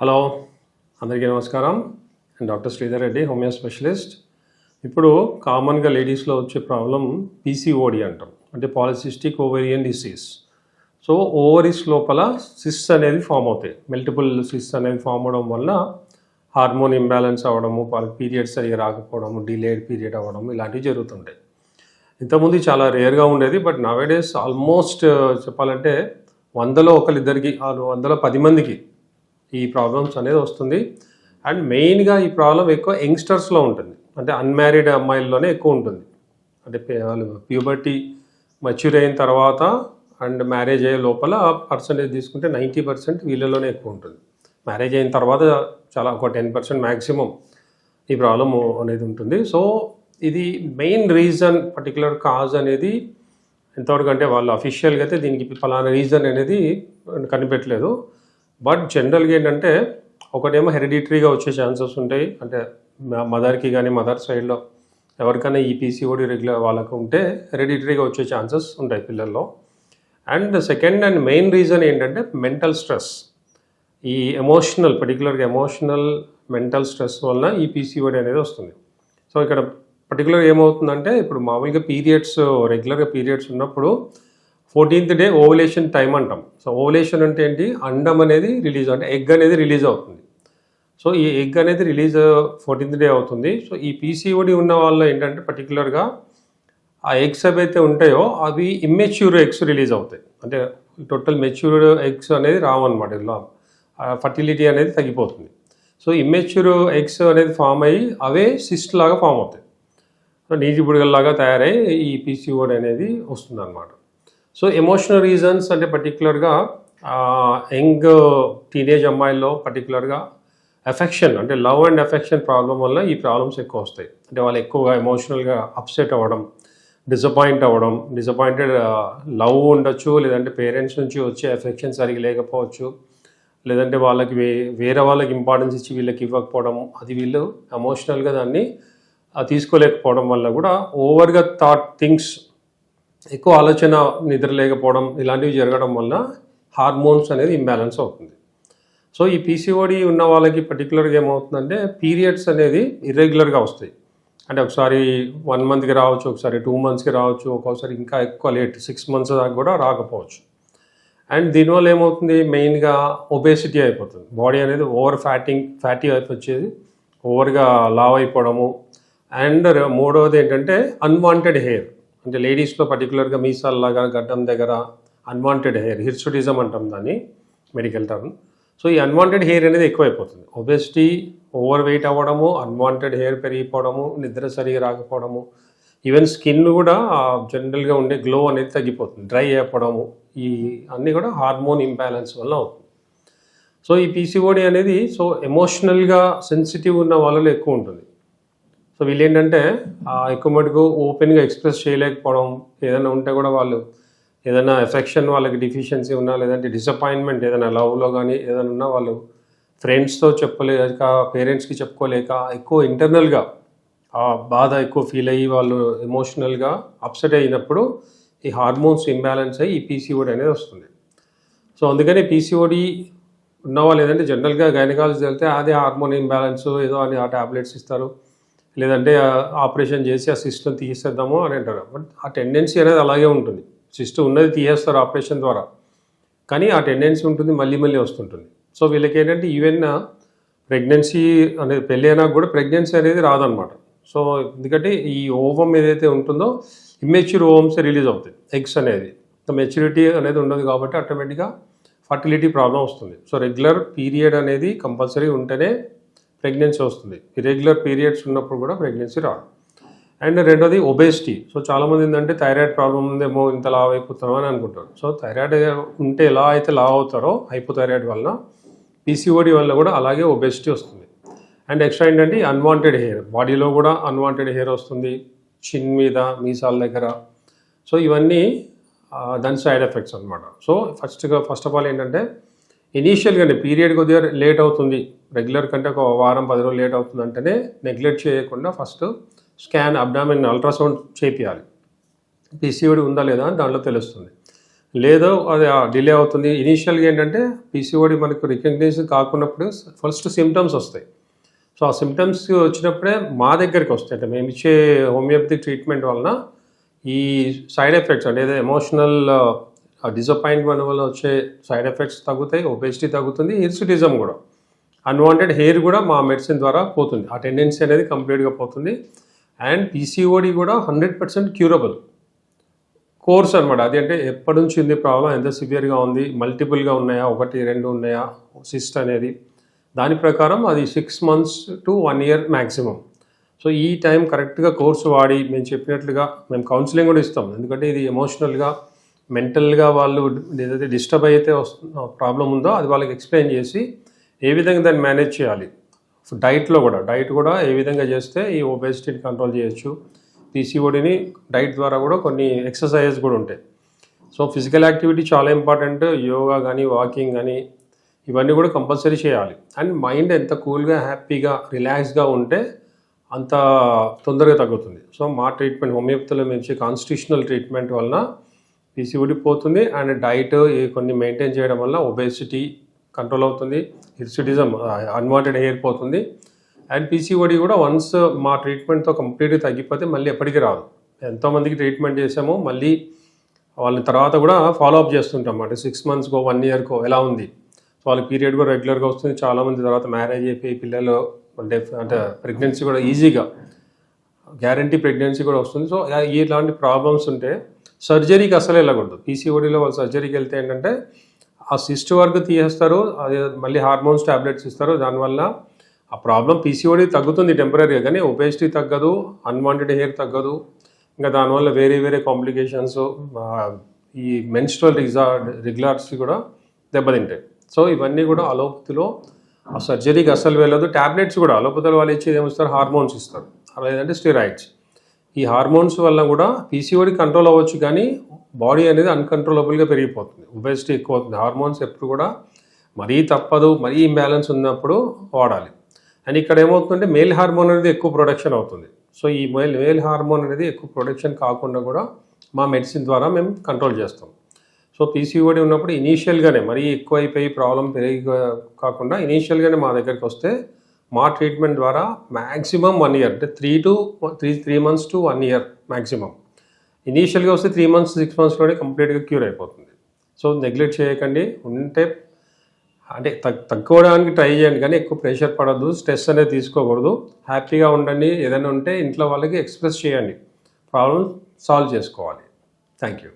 Hello అందరికీ నమస్కారం. నేను doctor Sridhar Reddy homeo specialist. ఇప్పుడు కామన్గా లేడీస్లో వచ్చే ప్రాబ్లం పీసీఓడి అంటాం. అంటే polycystic ovarian disease. So ovaries లోపల సిస్ అనేది ఫామ్ అవుతాయి. మల్టిపుల్ సిస్ అనేది ఫామ్ అవడం వల్ల హార్మోన్ ఇంబ్యాలెన్స్ అవ్వడము వాళ్ళకి పీరియడ్స్ సరిగా రాకపోవడము డిలేడ్ పీరియడ్ అవ్వడం ఇలాంటివి జరుగుతుంటాయి. ఇంతకుముందు చాలా రేర్గా ఉండేది బట్ నవేడేస్ ఆల్మోస్ట్ చెప్పాలంటే వందలో ఒకరిద్దరికి వందలో పది మందికి ఈ ప్రాబ్లమ్స్ అనేది వస్తుంది. అండ్ మెయిన్గా ఈ ప్రాబ్లం ఎక్కువ యంగ్స్టర్స్లో ఉంటుంది. అంటే అన్మ్యారీడ్ అమ్మాయిల్లోనే ఎక్కువ ఉంటుంది. అంటే వాళ్ళు ప్యూబర్టీ మెచ్యూర్ అయిన తర్వాత అండ్ మ్యారేజ్ అయ్యే లోపల పర్సంటేజ్ తీసుకుంటే నైంటీ పర్సెంట్ వీళ్ళలోనే ఎక్కువ ఉంటుంది. మ్యారేజ్ అయిన తర్వాత చాలా ఒక టెన్ పర్సెంట్ మ్యాక్సిమం ఈ ప్రాబ్లమ్ అనేది ఉంటుంది. సో ఇది మెయిన్ రీజన్ పర్టికులర్ కాజ్ అనేది ఎంతవరకు అంటే వాళ్ళు అఫీషియల్గా అయితే దీనికి ఫలానా రీజన్ అనేది కనిపెట్టలేదు. బట్ జనరల్గా ఏంటంటే ఒకటేమో హెరిడిటరీగా వచ్చే ఛాన్సెస్ ఉంటాయి. అంటే మదర్కి కానీ మదర్ సైడ్లో ఎవరికైనా ఈపీసీఓడి రెగ్యులర్ వాళ్ళకు ఉంటే హెరిడిటరీగా వచ్చే ఛాన్సెస్ ఉంటాయి పిల్లల్లో. And second and main reason ఏంటంటే మెంటల్ స్ట్రెస్. ఈ ఎమోషనల్ పర్టికులర్గా ఎమోషనల్ మెంటల్ స్ట్రెస్ వలన ఈ పీసీఓడి అనేది వస్తుంది. సో ఇక్కడ పర్టికులర్ ఏమవుతుందంటే ఇప్పుడు మామూలుగా పీరియడ్స్ రెగ్యులర్గా పీరియడ్స్ ఉన్నప్పుడు ఫోర్టీన్త్ డే ఓవలేషన్ టైం అంటాం. సో ఓవలేషన్ అంటే ఏంటి? అండం అనేది రిలీజ్ అంటే ఎగ్ అనేది రిలీజ్ అవుతుంది. సో ఈ ఎగ్ అనేది రిలీజ్ ఫోర్టీన్త్ డే అవుతుంది. సో ఈ పీసీఓడి ఉన్న వాళ్ళు ఏంటంటే పర్టికులర్గా ఆ ఎగ్స్ ఏవైతే ఉంటాయో అవి ఇమ్మెచ్యూర్ ఎగ్స్ రిలీజ్ అవుతాయి. అంటే టోటల్ మెచ్యూర్డ్ ఎగ్స్ అనేది రావన్నమాట. ఇలా ఫర్టిలిటీ అనేది తగ్గిపోతుంది. సో ఇమ్మెచ్యూర్ ఎగ్స్ అనేది ఫామ్ అయ్యి అవే సిస్ట్ లాగా ఫామ్ అవుతాయి. సో నీటి బుడగల్లాగా తయారై ఈ పీసీఓడి అనేది వస్తుంది అనమాట సో ఎమోషనల్ రీజన్స్ అంటే పర్టికులర్గా యంగ్ టీనేజ్ అమ్మాయిల్లో పర్టికులర్గా ఎఫెక్షన్ అంటే లవ్ అండ్ ఎఫెక్షన్ ప్రాబ్లం వల్ల ఈ ప్రాబ్లమ్స్ ఎక్కువ వస్తాయి. అంటే వాళ్ళు ఎక్కువగా ఎమోషనల్గా అప్సెట్ అవ్వడం డిసప్పాయింట్ అవ్వడం డిసప్పాయింటెడ్ లవ్ ఉండొచ్చు లేదంటే పేరెంట్స్ నుంచి వచ్చే ఎఫెక్షన్ సరిగా లేకపోవచ్చు లేదంటే వాళ్ళకి వే వేరే వాళ్ళకి ఇంపార్టెన్స్ ఇచ్చి వీళ్ళకి ఇవ్వకపోవడం అది వీళ్ళు ఎమోషనల్గా దాన్ని తీసుకోలేకపోవడం వల్ల కూడా ఓవర్గా థాట్ థింగ్స్ ఎక్కువ ఆలోచన నిద్ర లేకపోవడం ఇలాంటివి జరగడం వల్ల హార్మోన్స్ అనేది ఇంబ్యాలెన్స్ అవుతుంది. సో ఈ పీసీఓడి ఉన్న వాళ్ళకి పర్టికులర్గా ఏమవుతుందంటే పీరియడ్స్ అనేది ఇర్రెగ్యులర్గా వస్తాయి. అంటే ఒకసారి వన్ మంత్కి రావచ్చు ఒకసారి టూ మంత్స్కి రావచ్చు ఒక్కోసారి ఇంకా ఎక్కువ లేట్ సిక్స్ మంత్స్ దాకా కూడా రాకపోవచ్చు. అండ్ దీనివల్ల ఏమవుతుంది? మెయిన్గా ఒబేసిటీ అయిపోతుంది. బాడీ అనేది ఓవర్ ఫ్యాటింగ్ ఫ్యాటీ అయిపోయేది ఓవర్గా లావ్ అయిపోవడము. అండ్ మూడవది ఏంటంటే అన్వాంటెడ్ హెయిర్. అంటే లేడీస్లో పర్టికులర్గా మీసాల్లాగా గడ్డం దగ్గర అన్వాంటెడ్ హెయిర్ హిర్సుటిజం అంటాం దాన్ని మెడికల్ టర్మ్ సో ఈ అన్వాంటెడ్ హెయిర్ అనేది ఎక్కువైపోతుంది. ఒబెసిటీ ఓవర్ వెయిట్ అవ్వడము అన్వాంటెడ్ హెయిర్ పెరిగిపోవడము నిద్ర సరిగా రాకపోవడము ఈవెన్ స్కిన్ కూడా జనరల్గా ఉండే గ్లో అనేది తగ్గిపోతుంది. డ్రై అయిపోవడము ఈ అన్నీ కూడా హార్మోన్ ఇంబ్యాలెన్స్ వల్ల అవుతుంది. సో ఈ పీసీఓడి అనేది సో ఎమోషనల్గా సెన్సిటివ్ ఉన్న వాళ్ళలో ఎక్కువ ఉంటుంది. సో వీళ్ళు ఏంటంటే ఆ ఎక్కువ మటుకు ఓపెన్గా ఎక్స్ప్రెస్ చేయలేకపోవడం ఏదైనా ఉంటే కూడా వాళ్ళు ఏదైనా ఎఫెక్షన్ వాళ్ళకి డిఫిషియన్సీ ఉన్నా లేదంటే డిసప్పాయింట్మెంట్ ఏదైనా లవ్లో కానీ ఏదైనా ఉన్నా వాళ్ళు ఫ్రెండ్స్తో చెప్పలేక పేరెంట్స్కి చెప్పుకోలేక ఎక్కువ ఇంటర్నల్గా ఆ బాధ ఎక్కువ ఫీల్ అయ్యి వాళ్ళు ఎమోషనల్గా అప్సెట్ అయినప్పుడు ఈ హార్మోన్స్ ఇంబ్యాలెన్స్ అయ్యి ఈ పీసీఓడి అనేది వస్తుంది. సో అందుకని పీసీఓడి ఉన్నవాళ్ళు ఏదంటే జనరల్గా గైనకాలజీ వెళ్తే అదే హార్మోన్ ఇంబ్యాలెన్స్ ఏదో అని ఆ టాబ్లెట్స్ ఇస్తారు. లేదంటే ఆపరేషన్ చేసి ఆ సిస్టమ్ తీసేద్దాము అని అంటారు. బట్ ఆ టెండెన్సీ అనేది అలాగే ఉంటుంది. సిస్టమ్ ఉన్నది తీసేస్తారు ఆపరేషన్ ద్వారా. కానీ ఆ టెండెన్సీ ఉంటుంది మళ్ళీ మళ్ళీ వస్తుంటుంది. సో వీళ్ళకి ఏంటంటే ఈవెన్ ప్రెగ్నెన్సీ అనేది పెళ్ళి అయినా కూడా ప్రెగ్నెన్సీ అనేది రాదనమాట. సో ఎందుకంటే ఈ ఓవం ఏదైతే ఉంటుందో ఇమ్మెచ్యూర్ ఓవమ్స్ రిలీజ్ అవుతాయి. ఎగ్స్ అనేది. మెచ్యూరిటీ అనేది ఉండదు కాబట్టి ఆటోమేటిక్గా ఫర్టిలిటీ ప్రాబ్లం వస్తుంది. సో రెగ్యులర్ పీరియడ్ అనేది కంపల్సరీ ఉంటేనే ప్రెగ్నెన్సీ వస్తుంది. ఇరెగ్యులర్ పీరియడ్స్ ఉన్నప్పుడు కూడా ప్రెగ్నెన్సీ రాదు. అండ్ రెండోది ఒబేసిటీ. సో చాలామంది ఏంటంటే థైరాయిడ్ ప్రాబ్లం ఉందేమో ఇంత లావ్ అయిపోతున్నామని అనుకుంటారు. సో థైరాయిడ్ ఉంటే ఎలా అయితే లావ్ అవుతారో హైపోథైరాయిడ్ వలన పీసీఓడి వల్ల కూడా అలాగే ఒబేసిటీ వస్తుంది. అండ్ ఎక్స్ట్రా ఏంటంటే అన్వాంటెడ్ హెయిర్. బాడీలో కూడా అన్వాంటెడ్ హెయిర్ వస్తుంది చిన్ మీద మీసాల దగ్గర. సో ఇవన్నీ దాని సైడ్ ఎఫెక్ట్స్ అనమాట సో ఫస్ట్గా ఫస్ట్ ఆఫ్ ఆల్ ఏంటంటే ఇనీషియల్గానే పీరియడ్ కొద్దిగా లేట్ అవుతుంది. రెగ్యులర్ కంటే ఒక వారం పది రోజులు లేట్ అవుతుంది అంటేనే నెగ్లెక్ట్ చేయకుండా ఫస్ట్ స్కాన్ అబ్డామిన్ అల్ట్రాసౌండ్ చేపియాలి. పీసీఓడి ఉందా లేదా అని దాంట్లో తెలుస్తుంది. లేదో అది డిలే అవుతుంది. ఇనీషియల్గా ఏంటంటే పీసీఓడి మనకు రికగ్నైజ్ కాకున్నప్పుడు ఫస్ట్ సిమ్టమ్స్ వస్తాయి. సో ఆ సిమ్టమ్స్ వచ్చినప్పుడే మా దగ్గరికి వస్తాయి. అంటే మేము ఇచ్చే హోమియోపతిక్ ట్రీట్మెంట్ వలన ఈ సైడ్ ఎఫెక్ట్స్ అంటే ఏదో ఎమోషనల్ ఆ డిసప్పాయింట్మెంట్ వల్ల వచ్చే సైడ్ ఎఫెక్ట్స్ తగ్గుతాయి ఒబేసిటీ తగ్గుతుంది హిర్సిటిజం కూడా. అన్వాంటెడ్ హెయిర్ కూడా మా మెడిసిన్ ద్వారా పోతుంది. ఆ టెండెన్సీ అనేది కంప్లీట్గా పోతుంది. అండ్ పీసీఓడి కూడా హండ్రెడ్ పర్సెంట్ క్యూరబుల్ కోర్స్ అనమాట అది అంటే ఎప్పటి నుంచి ఉంది ప్రాబ్లం ఎంత సివియర్గా ఉంది? మల్టిపుల్గా ఉన్నాయా? ఒకటి రెండు ఉన్నాయా? సిస్ట్ అనేది. దాని ప్రకారం అది six months to one year maximum so ఈ టైం కరెక్ట్గా కోర్సు వాడి మేము చెప్పినట్లుగా మేము కౌన్సిలింగ్ కూడా ఇస్తాం. ఎందుకంటే ఇది ఎమోషనల్గా మెంటల్గా వాళ్ళు ఏదైతే డిస్టర్బ్ అయితే వస్తున్న ప్రాబ్లం ఉందో అది వాళ్ళకి ఎక్స్ప్లెయిన్ చేసి ఏ విధంగా దాన్ని మేనేజ్ చేయాలి. డైట్లో కూడా డైట్ కూడా ఏ విధంగా చేస్తే ఈ ఒబేసిటీని కంట్రోల్ చేయొచ్చు. పీసీఓడిని డైట్ ద్వారా కూడా కొన్ని ఎక్సర్సైజెస్ కూడా ఉంటాయి. సో ఫిజికల్ యాక్టివిటీ చాలా ఇంపార్టెంట్. యోగా కానీ వాకింగ్ కానీ ఇవన్నీ కూడా కంపల్సరీ చేయాలి. అండ్ మైండ్ ఎంత కూల్గా హ్యాపీగా రిలాక్స్గా ఉంటే అంత తొందరగా తగ్గుతుంది. సో మా ట్రీట్మెంట్ హోమియోపతిలో మంచి కాన్స్టిట్యూషనల్ ట్రీట్మెంట్ వలన పీసీఓడి పోతుంది అండ్ డైట్ కొన్ని మెయింటైన్ చేయడం వల్ల ఒబేసిటీ కంట్రోల్ అవుతుంది హిర్సిటిజం అన్వాంటెడ్ హెయిర్ పోతుంది. అండ్ పీసీఓడి కూడా వన్స్ మా ట్రీట్మెంట్తో కంప్లీట్గా తగ్గిపోతే మళ్ళీ ఎప్పటికీ రాదు. ఎంతోమందికి ట్రీట్మెంట్ చేసామో మళ్ళీ వాళ్ళని తర్వాత కూడా ఫాలో అప్ చేస్తుంటాం అంటే సిక్స్ మంత్స్కో వన్ ఇయర్కో ఎలా ఉంది? సో వాళ్ళ పీరియడ్ కూడా రెగ్యులర్గా వస్తుంది. చాలామంది తర్వాత మ్యారేజ్ అయిపోయి పిల్లలు డెఫ్ అంటే ప్రెగ్నెన్సీ కూడా ఈజీగా గ్యారంటీ ప్రెగ్నెన్సీ కూడా వస్తుంది. సో ఇలాంటి ప్రాబ్లమ్స్ ఉంటే సర్జరీకి అసలు వెళ్ళకూడదు. పీసీఓడిలో వాళ్ళు సర్జరీకి వెళ్తే ఏంటంటే ఆ సిస్ట్ వరకు తీసేస్తారు అది మళ్ళీ హార్మోన్స్ ట్యాబ్లెట్స్ ఇస్తారు. దానివల్ల ఆ ప్రాబ్లం పీసీఓడి తగ్గుతుంది టెంపరీగా కానీ ఒబేసిటీ తగ్గదు అన్వాంటెడ్ హెయిర్ తగ్గదు. ఇంకా దానివల్ల వేరే వేరే కాంప్లికేషన్స్ ఈ మెన్స్ట్రల్ రిజా రెగ్యులర్స్ కూడా దెబ్బతింటాయి. సో ఇవన్నీ కూడా అలోపతిలో ఆ సర్జరీకి అసలు వెళ్ళదు. ట్యాబ్లెట్స్ కూడా అలోపతిలో వాళ్ళు ఇచ్చేది ఏమిస్తారు హార్మోన్స్ ఇస్తారు. లేదంటే స్టిరాయిడ్స్. ఈ హార్మోన్స్ వల్ల కూడా పీసీఓడి కంట్రోల్ అవ్వచ్చు కానీ బాడీ అనేది అన్కంట్రోలబుల్గా పెరిగిపోతుంది. ఒబెసిటీ ఎక్కువ అవుతుంది హార్మోన్స్ ఎప్పుడు కూడా మరీ తప్పదు మరీ ఇంబ్యాలెన్స్ ఉన్నప్పుడు వాడాలి. అండ్ ఇక్కడ ఏమవుతుందంటే మేల్ హార్మోన్ అనేది ఎక్కువ ప్రొడక్షన్ అవుతుంది. సో ఈ మేల్ మేల్ హార్మోన్ అనేది ఎక్కువ ప్రొడక్షన్ కాకుండా కూడా మా మెడిసిన్ ద్వారా మేము కంట్రోల్ చేస్తాం. సో పీసీఓడి ఉన్నప్పుడు ఇనీషియల్గానే మరీ ఎక్కువ అయిపోయి ప్రాబ్లం పెరిగి కాకుండా ఇనీషియల్గానే మా దగ్గరికి వస్తే మా ట్రీట్మెంట్ ద్వారా మ్యాక్సిమం వన్ ఇయర్ అంటే three to three three months to one year maximum ఇనీషియల్గా వస్తే త్రీ మంత్స్ సిక్స్ మంత్స్లోనే కంప్లీట్గా క్యూర్ అయిపోతుంది. సో నెగ్లెక్ట్ చేయకండి. ఉంటే అంటే తగ్ తగ్గుకోవడానికి ట్రై చేయండి కానీ ఎక్కువ ప్రెషర్ పడద్దు స్ట్రెస్ అనేది తీసుకోకూడదు. హ్యాపీగా ఉండండి. ఏదైనా ఉంటే ఇంట్లో వాళ్ళకి ఎక్స్ప్రెస్ చేయండి. ప్రాబ్లమ్ సాల్వ్ చేసుకోవాలి. Thank you